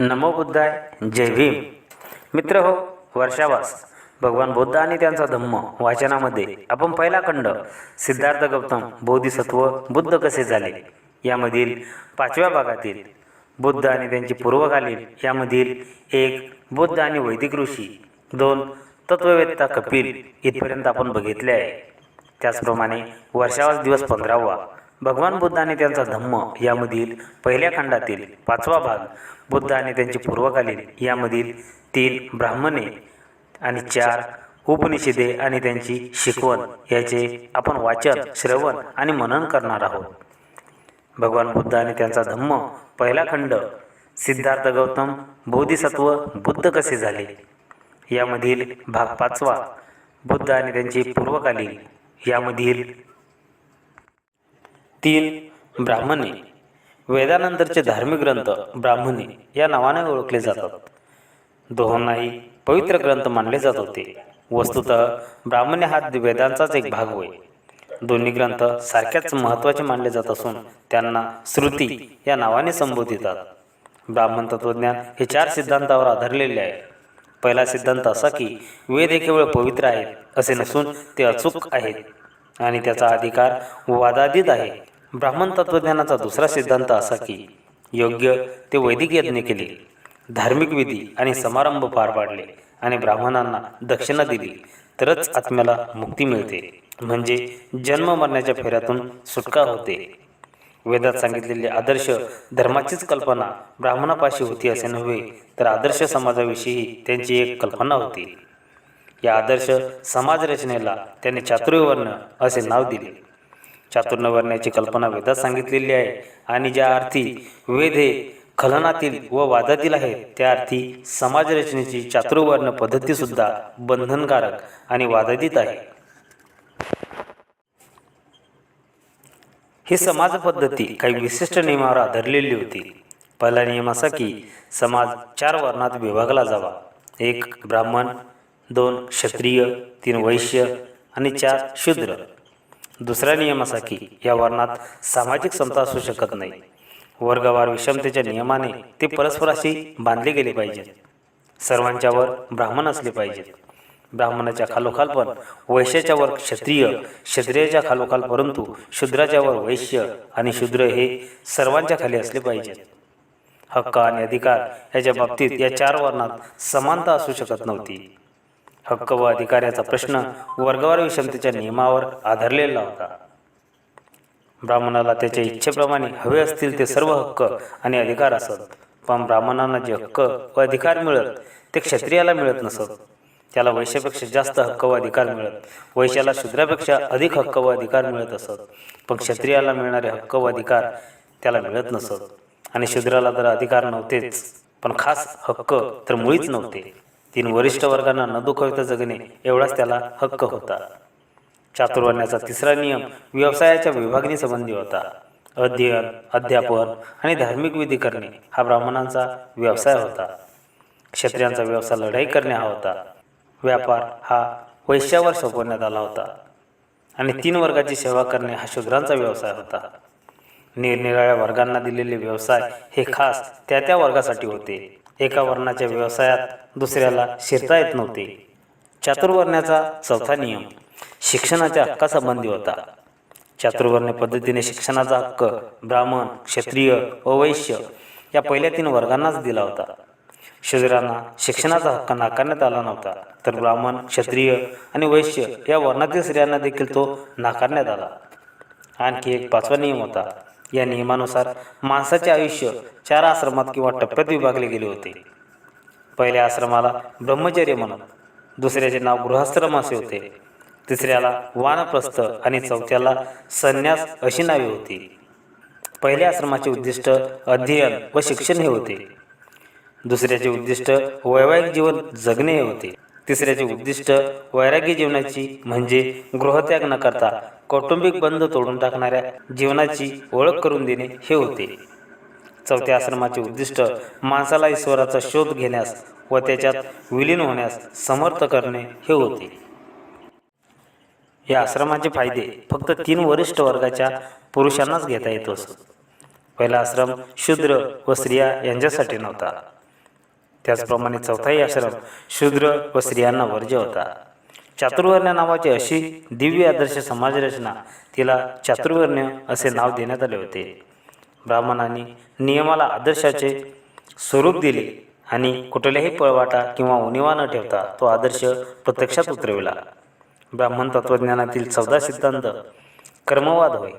नमो बुद्धाय जय भीम. मित्र हो वर्षावास. भगवान बुद्ध आणि त्यांचा धम्म वाचनामध्ये आपण पहिला खंड सिद्धार्थ गौतम बोधिसत्व बुद्ध कसे झाले यामधील पाचव्या भागातील बुद्ध आणि त्यांची पूर्वकालीन यामधील एक बुद्ध आणि वैदिक ऋषी दोन तत्ववेत्ता कपिल इथपर्यंत आपण बघितले आहे. त्याचप्रमाणे वर्षावास दिवस पंधरावा भगवान बुद्ध आणि त्यांचा धम्म यामधील पहिल्या खंडातील पाचवा भाग बुद्ध आणि त्यांची पूर्वकालीन यामधील तीन ब्राह्मणे आणि चार उपनिषदे आणि त्यांची शिकवण याचे आपण वाचन श्रवण आणि मनन करणार आहोत. भगवान बुद्ध आणि त्यांचा धम्म पहिला खंड सिद्धार्थ गौतम बोधिसत्व बुद्ध कसे झाले? यामधील भाग पाचवा बुद्ध आणि त्यांची पूर्वकालीन यामधील तीन ब्राह्मणे. वेदानंतरचे धार्मिक ग्रंथ ब्राह्मणे या नावाने ओळखले जातात. दोहोंनाही पवित्र ग्रंथ मानले जात होते. वस्तुतः ब्राह्मणे हा वेदांचाच एक भाग होय. दोन्ही ग्रंथ सारख्याच महत्त्वाचे मानले जात असून त्यांना श्रुती या नावाने संबोधितात. ब्राह्मण तत्वज्ञान हे चार सिद्धांतावर आधारलेले आहे. पहिला सिद्धांत असा की वेद हे केवळ पवित्र आहेत असे नसून ते अचूक आहेत आणि त्याचा अधिकार वादादित आहे. ब्राह्मण तत्वज्ञानाचा दुसरा सिद्धांत असा की योग्य ते वैदिक यज्ञ केले धार्मिक विधी आणि समारंभ पार पाडले आणि ब्राह्मणांना दक्षिणा दिली तरच आत्म्याला मुक्ती मिळते. म्हणजे जन्म मरण्याच्या फेऱ्यातून सुटका होते. वेदात सांगितलेले आदर्श धर्माचीच कल्पना ब्राह्मणापाशी होती असे नव्हे तर आदर्श समाजाविषयी त्यांची एक कल्पना होती. या आदर्श समाज रचनेला त्यांनी चातुर्यवर्ण असे नाव दिले. चातुर्णवर्ण्याची कल्पना वेदात सांगितलेली आहे. आणि ज्या अर्थी वेद हे खलनातील व वादातील आहेत त्या अर्थी समाजरचनेची चातुर्वर्ण पद्धतीसुद्धा बंधनकारक आणि वादातीत आहे. ही समाज पद्धती काही विशिष्ट नियमावर आधारलेली होती. पहिला नियम असा की समाज चार वर्णात विभागला जावा. एक ब्राह्मण दोन क्षत्रिय तीन वैश्य आणि चार शूद्र. दुसरा नियम असा की या वर्णात सामाजिक समता असू शकत नाही. वर्गवार विषमतेच्या नियमाने ते परस्पराशी बांधले गेले पाहिजेत. सर्वांच्यावर ब्राह्मण असले पाहिजेत. ब्राह्मणाच्या खालोखाल पण वैश्याच्या वर क्षत्रिय क्षत्रियाच्या खालोखाल परंतु शूद्राच्या वर वैश्य आणि शूद्र हे सर्वांच्या खाली असले पाहिजेत. हक्क आणि अधिकार याच्या बाबतीत या चार वर्णात समानता असू शकत नव्हती. हक्क व अधिकाराचा प्रश्न वर्गवार विषमतेच्या नियमावर आधारलेला होता. ब्राह्मणाला त्याच्या इच्छेप्रमाणे हवे असतील ते सर्व हक्क आणि अधिकार असत पण ब्राह्मणांना जे हक्क व अधिकार मिळत ते क्षत्रियाला मिळत नसत. त्याला वैश्यापेक्षा जास्त हक्क व अधिकार मिळत. वैश्याला शूद्रापेक्षा अधिक हक्क व अधिकार मिळत असत पण क्षत्रियाला मिळणारे हक्क व अधिकार त्याला मिळत नसत. आणि शूद्राला तर अधिकार नव्हतेच पण खास हक्क तर मुळीच नव्हते. तीन वरिष्ठ वर्गांना न दुखवता जगणे एवढाच त्याला हक्क होता. चातुर्वर्ण्याचा तिसरा नियम व्यवसायाच्या विभागणी संबंधी होता. अध्ययन अध्यापन आणि धार्मिक विधी करणे हा ब्राह्मणांचा व्यवसाय होता. क्षत्रियांचा व्यवसाय लढाई करणे हा होता. व्यापार हा वैश्यावर सोपवण्यात आला होता. आणि तीन वर्गाची सेवा करणे हा शूद्रांचा व्यवसाय होता. निरनिराळ्या वर्गांना दिलेले व्यवसाय हे खास त्या त्या वर्गासाठी होते. एका वर्णाच्या व्यवसायात दुसऱ्याला शिरता येत नव्हते. चातुर्वर्ण्याचा चौथा नियम शिक्षणाच्या हक्कासंबंधी होता. चातुर्वर्ण्य पद्धतीने शिक्षणाचा हक्क ब्राह्मण क्षत्रिय व वैश्य या पहिल्या तीन वर्गांनाच दिला होता. शूद्रांना शिक्षणाचा हक्क नाकारण्यात आला नव्हता तर ब्राह्मण क्षत्रिय आणि वैश्य या वर्णातील स्त्रियांना देखील तो नाकारण्यात आला. आणखी एक पाचवा नियम होता. या नियमानुसार माणसाचे आयुष्य चार आश्रमात किंवा टप्प्यात विभागले गेले होते. पहिल्या आश्रमाला ब्रह्मचर्य म्हणत दुसऱ्याचे नाव गृहस्थ्रम असे होते. तिसऱ्याला वानप्रस्थ आणि चौथ्याला संन्यास अशी नावे होती. पहिल्या आश्रमाचे उद्दिष्ट अध्ययन व शिक्षण हे होते. दुसऱ्याचे उद्दिष्ट वैवाहिक जीवन जगणे हे होते. तिसऱ्याचे उद्दिष्ट वैराग्य जीवनाची म्हणजे गृहत्याग न करता कौटुंबिक बंध तोडून टाकणाऱ्या जीवनाची ओळख करून देणे हे होते. चौथ्या आश्रमाचे उद्दिष्ट माणसाला ईश्वराचा शोध घेण्यास व त्याच्यात विलीन होण्यास समर्थ करणे हे होते. या आश्रमाचे फायदे फक्त तीन वरिष्ठ वर्गाच्या पुरुषांनाच घेता येत असत. पहिला आश्रम शूद्र व स्त्रिया यांच्यासाठी नव्हता. त्याचप्रमाणे चौथाही आश्रम शूद्र व स्त्रियांना वर्ज्य होता. चातुर्वर्ण्य नावाची अशी दिव्य आदर्श समाजरचना तिला चातुर्वर्ण्य असे नाव देण्यात आले होते. ब्राह्मणांनी नियमाला आदर्शाचे स्वरूप दिले आणि कुठल्याही पळवाटा किंवा उणिवा न ठेवता तो आदर्श प्रत्यक्षात उतरविला. ब्राह्मण तत्त्वज्ञानातील चौदा सिद्धांत कर्मवाद होय.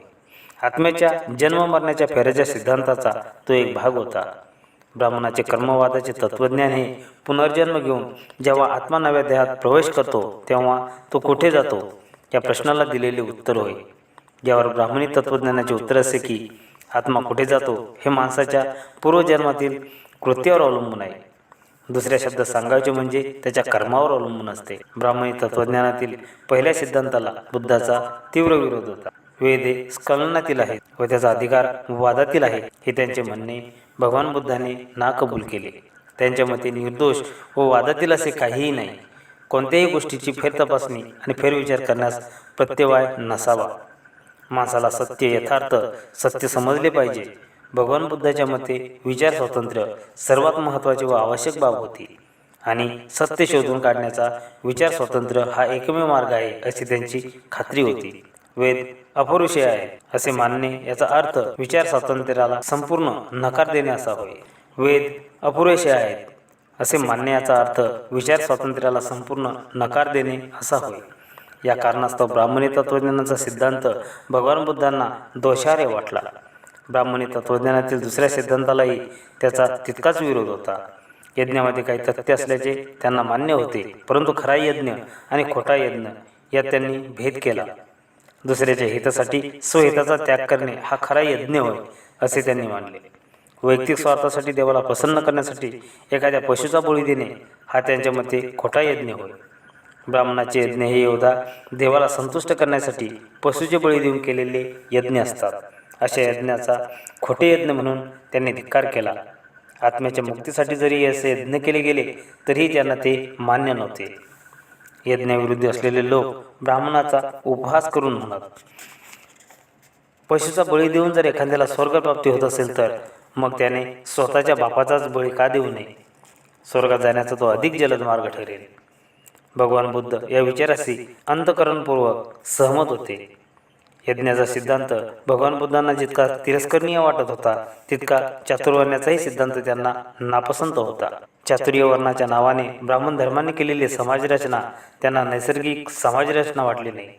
आत्म्याच्या जन्म मरण्याच्या फेऱ्याच्या सिद्धांताचा तो एक भाग होता. ब्राह्मणाचे कर्मवादाचे तत्त्वज्ञान हे पुनर्जन्म घेऊन जेव्हा आत्मा नव्या देहात प्रवेश करतो तेव्हा तो कुठे जातो? या प्रश्नाला दिलेले उत्तर होय. ज्यावर ब्राह्मणी तत्त्वज्ञानाचे उत्तर असे की आत्मा कुठे जातो हे माणसाच्या पूर्वजन्मातील कृत्यावर अवलंबून आहे. दुसऱ्या शब्दात सांगायचे म्हणजे त्याच्या कर्मावर अवलंबून असते. ब्राह्मणी तत्त्वज्ञानातील पहिल्या सिद्धांताला बुद्धाचा तीव्र विरोध होता. वेद हे स्खलनातील आहेत व त्याचा अधिकार वादातील आहे हे त्यांचे म्हणणे भगवान बुद्धाने नाकबूल केले. त्यांच्या मते निर्दोष व वादातील असे काहीही नाही. कोणत्याही गोष्टीची फेरतपासणी आणि फेरविचार करण्यास प्रत्यवाय नसावा. माणसाला सत्य यथार्थ सत्य समजले पाहिजे. भगवान बुद्धाच्या मते विचार स्वातंत्र्य सर्वात महत्त्वाची व आवश्यक बाब होती. आणि सत्य शोधून काढण्याचा विचार स्वातंत्र्य हा एकमेव मार्ग आहे अशी त्यांची खात्री होती. वेद अपुरुषी आहे असे मानणे याचा अर्थ विचार स्वातंत्र्याला संपूर्ण नकार देणे असा होय. वेद अपुरेसे आहेत असे मानणे याचा अर्थ विचार स्वातंत्र्याला संपूर्ण नकार देणे असा होय. या कारणास्तव ब्राह्मणी तत्त्वज्ञानाचा सिद्धांत भगवान बुद्धांना दोषार्य वाटला. ब्राह्मणी तत्त्वज्ञानातील दुसऱ्या सिद्धांतालाही त्याचा तितकाच विरोध होता. यज्ञामध्ये काही तथ्य असल्याचे त्यांना मान्य होते परंतु खरा यज्ञ आणि खोटा यज्ञ यात त्यांनी भेद केला. दुसऱ्याच्या हितासाठी स्वहिताचा त्याग करणे हा खरा यज्ञ होय असे त्यांनी मानले. वैयक्तिक स्वार्थासाठी देवाला प्रसन्न करण्यासाठी एखाद्या पशुचा बळी देणे हा त्यांच्या मते खोटा यज्ञ होय. ब्राह्मणाचे यज्ञ हे योद्धा देवाला संतुष्ट करण्यासाठी पशुचे बळी देऊन केलेले यज्ञ असतात. अशा यज्ञाचा खोटे यज्ञ म्हणून त्यांनी धिक्कार केला. आत्म्याच्या मुक्तीसाठी जरी असे यज्ञ केले गेले तरीही त्यांना ते मान्य नव्हते. यज्ञाविरुद्ध असलेले लोक ब्राह्मणाचा उपहास करून म्हणत पशुचा बळी देऊन जर एखाद्याला स्वर्गप्राप्ती होत असेल तर मग त्याने स्वतःच्या बापाचाच बळी का देऊ नये? स्वर्गात जाण्याचा तो अधिक जलद मार्ग ठरेल. भगवान बुद्ध या विचाराशी अंतकरणपूर्वक सहमत होते. यज्ञाचा सिद्धांत भगवान बुद्धांना जितका तिरस्करणीय वाटत होता तितका चातुर्वर्ण्याचाही सिद्धांत त्यांना नापसंत होता. चातुर्यवर्णाच्या नावाने ब्राह्मण धर्माने केलेली समाजरचना त्यांना नैसर्गिक समाजरचना वाटली नाही.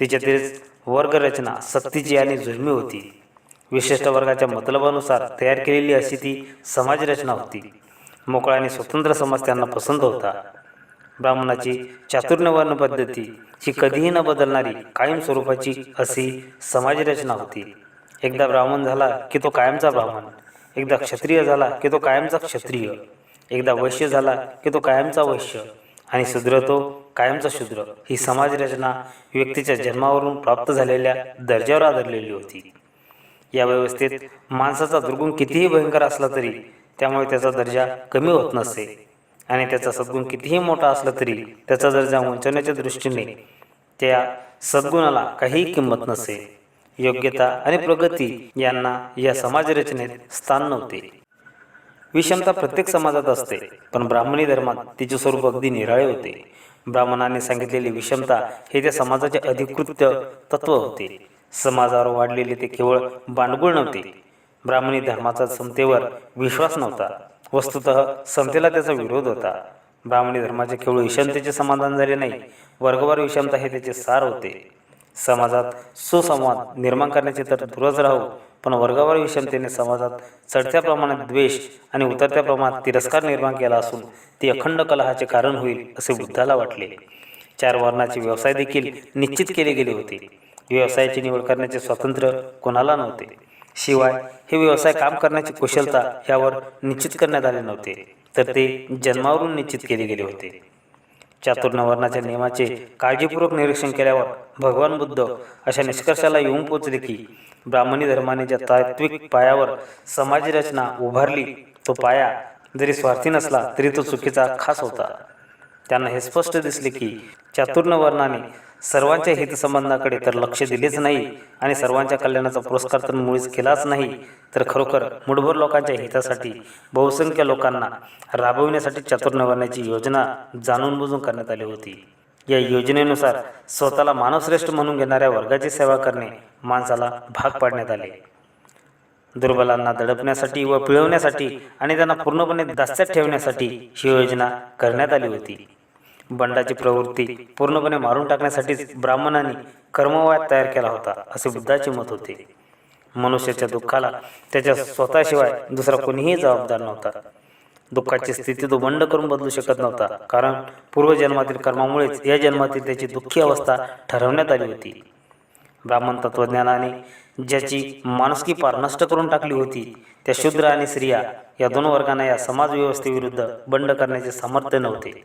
तिच्यातील वर्गरचना सक्तीची आणि जुलमी होती. विशिष्ट वर्गाच्या मतलबानुसार तयार केलेली अशी ती समाजरचना होती. मोकळा आणि स्वतंत्र समाज त्यांना पसंत होता. ब्राह्मणाची चातुर्ण्यवर्ण पद्धती ही कधीही न बदलणारी कायम स्वरूपाची अशी समाजरचना होती. एकदा ब्राह्मण झाला की तो कायमचा ब्राह्मण एकदा क्षत्रिय झाला की तो कायमचा क्षत्रिय एकदा वैश्य झाला की तो कायमचा वैश्य आणि शूद्र तो कायमचा शूद्र. ही समाजरचना व्यक्तीच्या जन्मावरून प्राप्त झालेल्या दर्जावर आधारलेली होती. या व्यवस्थेत माणसाचा दुर्गुण कितीही भयंकर असला तरी त्यामुळे त्याचा दर्जा कमी होत नसे. आणि त्याचा सद्गुण कितीही मोठा असला तरी त्याचा दर्जा उंचवण्याच्या दृष्टीने त्या सद्गुणाला काहीही किंमत नसे योग्यता आणि प्रगती यांना या समाजरचनेत स्थान नव्हते. विषमता प्रत्येक समाजात असते पण ब्राह्मणी धर्मात तिचे स्वरूप अगदी निराळे होते. ब्राह्मणांनी सांगितलेली विषमता हे त्या समाजाचे अधिकृत्य तत्व होते. समाजावर वाढलेले ते केवळ बांडगुळ नव्हते. ब्राह्मणी धर्माचा समतेवर विश्वास नव्हता. वस्तुत समतेला त्याचा विरोध होता. ब्राह्मणी धर्माचे केवळ विषमतेचे समाधान झाले नाही. वर्गवार विषमता हे त्याचे सार होते. समाजात सुसंवाद निर्माण करण्याचे तर दूरच राहू पण वर्गावर विषमतेने समाजात चढत्या प्रमाणात द्वेष आणि उतरत्या प्रमाणात तिरस्कार निर्माण केला असून ती अखंड कलहाचे कारण होईल असे बुद्धाला वाटले. चार वर्णाचे व्यवसाय देखील निश्चित केले गेले होते. व्यवसायाची निवड करण्याचे स्वातंत्र्य कोणाला नव्हते. शिवाय हे व्यवसाय काम करण्याची कुशलता यावर निश्चित करण्यात आले नव्हते तर ते जन्मावरून निश्चित केले गेले होते. चातुर्नवर्णाच्या नियमाचे काळजीपूर्वक निरीक्षण केल्यावर भगवान बुद्ध अशा निष्कर्षाला येऊन पोचले की ब्राह्मणी धर्माने ज्या तात्विक पायावर समाजरचना उभारली तो पाया जरी स्वार्थी नसला तरी तो चुकीचा खास होता. त्यांना हे स्पष्ट दिसले की चातुर्ण्य वर्णाने सर्वांच्या हितसंबंधाकडे तर लक्ष दिलेच नाही आणि सर्वांच्या कल्याणाचा पुरस्कार तर मुळीच केलाच नाही. तर खरोखर मुठभर लोकांच्या हितासाठी बहुसंख्य लोकांना राबविण्यासाठी चातुर्ण्यवर्णाची योजना जाणून बुजून करण्यात आली होती. या योजनेनुसार स्वतःला मानवश्रेष्ठ म्हणून घेणाऱ्या वर्गाची सेवा करणे माणसाला भाग पाडण्यात आले. दुर्बलांना दडपण्यासाठी व पिळवण्यासाठी आणि त्यांना पूर्णपणे दास्यात ठेवण्यासाठी ही योजना करण्यात आली होती. बंडाची प्रवृत्ती पूर्णपणे मारून टाकण्यासाठीच ब्राह्मणांनी कर्मवाद तयार केला होता असे बुद्धाचे मत होते. मनुष्याच्या दुःखाला त्याच्या स्वतःशिवाय दुसरा कोणीही जबाबदार नव्हता. दुःखाची स्थिती तो बंड करून बदलू शकत नव्हता कारण पूर्वजन्मातील कर्मामुळेच या जन्मातील त्याची दुःखी अवस्था ठरवण्यात आली होती. ब्राह्मण तत्त्वज्ञानाने ज्याची माणुसकी पार नष्ट करून टाकली होती त्या शूद्र आणि स्त्रिया या दोन वर्गांना या समाजव्यवस्थेविरुद्ध बंड करण्याचे सामर्थ्य नव्हते.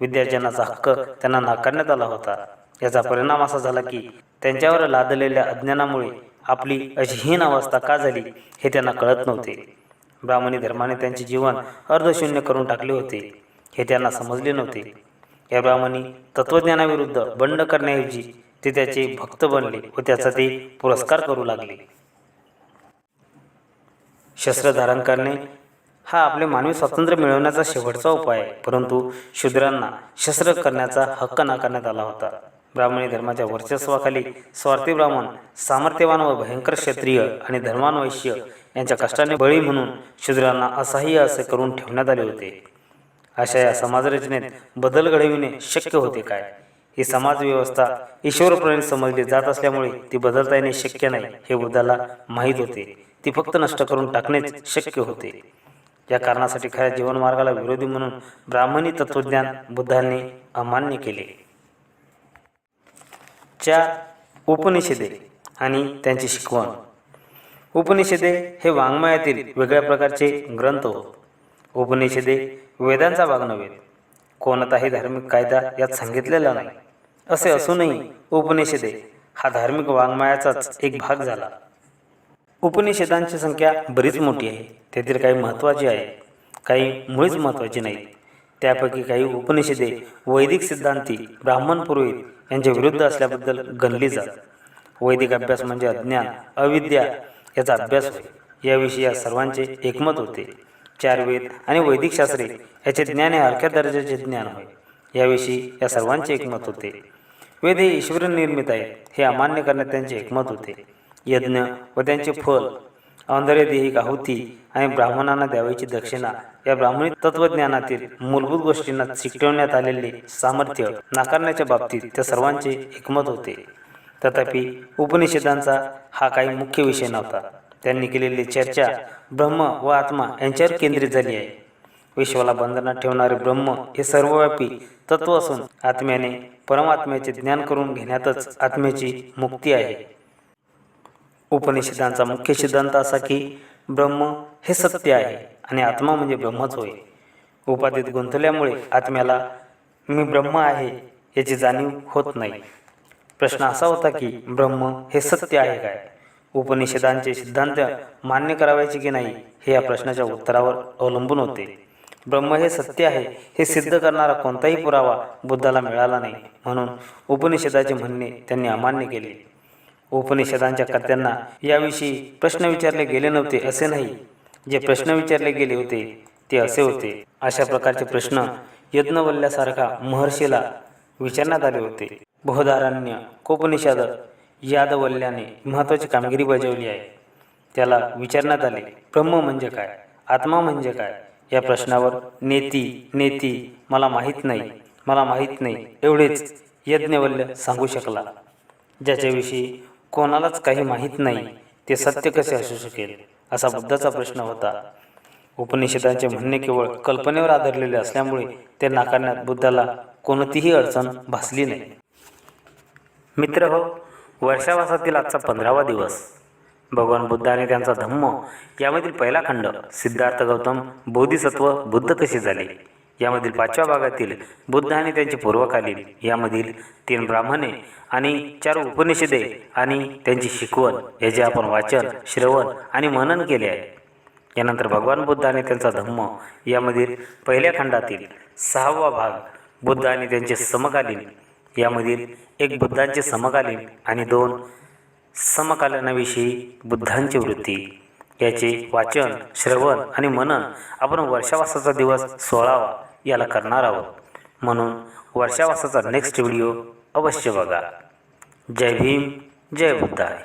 विद्यार्जनाचा हक्क त्यांना नाकारण्यात आला होता. याचा परिणाम असा झाला की त्यांच्यावर लादलेल्या अज्ञानामुळे आपली अशीहीन अवस्था का झाली हे त्यांना कळत नव्हते. ब्राह्मणी धर्माने त्यांचे जीवन अर्धशून्य करून टाकले होते. हे त्यांना समजले नव्हते. या ब्राह्मणी तत्त्वज्ञानाविरुद्ध बंड करण्याऐवजी ते त्याचे भक्त बनले व त्याचा ते पुरस्कार करू लागले. शस्त्र धारण करणे हा आपले मानवी स्वातंत्र्य मिळवण्याचा शेवटचा उपाय आहे. परंतु शूद्रांना शस्त्र करण्याचा हक्क नाकारण्यात आला होता. ब्राह्मणी धर्माच्या वर्चस्वाखाली स्वार्थी ब्राह्मण सामर्थ्यवान व भयंकर क्षत्रिय आणि धर्मान वैश्य यांच्या कष्टाने बळी म्हणून शूद्रांना असह्य असे करून ठेवण्यात आले होते. अशा या समाजरचनेत बदल घडविणे शक्य होते काय? ही समाजव्यवस्था ईश्वरप्रणित समजली जात असल्यामुळे ती बदलता येणे शक्य नाही हे बुद्धाला माहीत होते. ती फक्त नष्ट करून टाकणेच शक्य होते. या कारणासाठी खऱ्या जीवनमार्गाला विरोधी म्हणून ब्राह्मणी तत्त्वज्ञान बुद्धांनी अमान्य केले. च्या उपनिषदे आणि त्यांची शिकवण. उपनिषदे हे वाङ्मयातील वेगळ्या प्रकारचे ग्रंथ होत. उपनिषदे वेदांचा भाग नव्हे. कोणताही धार्मिक कायदा यात सांगितलेला नाही. असे असूनही उपनिषदे हा धार्मिक वाङ्मयाचाच एक भाग झाला. उपनिषदांची संख्या बरीच मोठी आहे. त्यातील काही महत्त्वाची आहे काही मुळीच महत्त्वाची नाही त्यापैकी काही उपनिषदे वैदिक सिद्धांती ब्राह्मण पुरोहित यांच्या विरुद्ध असल्याबद्दल गणली जात. वैदिक अभ्यास म्हणजे अज्ञान अविद्या याचा अभ्यास होय. याविषयी या सर्वांचे एकमत होते. चार वेद आणि वैदिक शास्त्रे याचे ज्ञान हे हलक्या दर्जाचे ज्ञान होय. याविषयी या सर्वांचे एकमत होते. वेद हे ईश्वर निर्मित आहे हे अमान्य करण्यात त्यांचे एकमत होते. यज्ञ व त्यांचे फल. औंदर्य देहिक आहुती आणि ब्राह्मणांना द्यावयाची दक्षिणा. या ब्राह्मणी तत्वज्ञानातील मूलभूत गोष्टींना चिकटवण्यात आलेले सामर्थ्य नाकारण्याच्या बाबतीत त्या सर्वांचे एकमत होते. तथापि उपनिषदांचा हा काही मुख्य विषय नव्हता. त्यांनी केलेली चर्चा ब्रह्म व आत्मा यांच्यावर केंद्रित झाली आहे. विश्वाला बंधनात ठेवणारे ब्रह्म हे सर्वव्यापी तत्व असून आत्म्याने परमात्म्याचे ज्ञान करून घेण्यातच आत्म्याची मुक्ती आहे. उपनिषदांचा मुख्य सिद्धांत असा की ब्रह्म हे सत्य आहे आणि आत्मा म्हणजे ब्रह्मच होय. उपाधीत गुंतल्यामुळे आत्म्याला मी ब्रह्म आहे याची जाणीव होत नाही. प्रश्न असा होता की ब्रह्म हे सत्य आहे काय? उपनिषदांचे सिद्धांत मान्य करावायचे की नाही हे या प्रश्नाच्या उत्तरावर अवलंबून होते. ब्रह्म हे सत्य आहे हे सिद्ध करणारा कोणताही पुरावा बुद्धाला मिळाला नाही म्हणून उपनिषदाचे म्हणणे त्यांनी अमान्य केले. उपनिषदांच्या कर्त्यांना याविषयी प्रश्न विचारले गेले नव्हते असे नाही. जे प्रश्न विचारले गेले होते ते असे होते. अशा प्रकारचे प्रश्न यज्ञवल्ल्यासारखा महर्षीला विचारण्यात आले होते. बहुधारण्य कोपनिषद यादवल्ल्याने महत्त्वाची कामगिरी बजावली आहे. त्याला विचारण्यात आले ब्रह्म म्हणजे काय आत्मा म्हणजे काय? या प्रश्नावर नेती नेती मला माहीत नाही मला माहीत नाही एवढेच यज्ञवल्य सांगू शकला. ज्याच्याविषयी कोणालाच काही माहीत नाही ते सत्य कसे असू शकेल? असा बुद्धाचा प्रश्न होता. उपनिषदांचे म्हणणे केवळ कल्पनेवर आधारलेले असल्यामुळे ते नाकारण्यात बुद्धाला कोणतीही अडचण भासली नाही. मित्र हो वर्षावासातील आजचा पंधरावा दिवस. भगवान बुद्ध आणि त्यांचा धम्म यामधील पहिला खंड सिद्धार्थ गौतम बोधिसत्व बुद्ध कसे झाले. यामधील पाचव्या भागातील बुद्ध आणि त्यांचे पूर्वकालीन यामधील तीन ब्राह्मणे आणि चार उपनिषदे आणि त्यांची शिकवण याचे आपण वाचन श्रवण आणि मनन केले आहे. यानंतर भगवान बुद्ध आणि त्यांचा धम्म यामधील पहिल्या खंडातील सहावा भाग बुद्ध आणि त्यांचे समकालीन यामधील एक बुद्धांचे समकालीन आणि दोन समकालीनाविषयी बुद्धांची वृत्ती. याचे वाचन श्रवण आणि मनन आपण वर्षावासाचा दिवस सोळावा याला करणार आहोत. म्हणून वर्षावासाचा नेक्स्ट व्हिडिओ अवश्य बघा. जय भीम जय बुद्धाय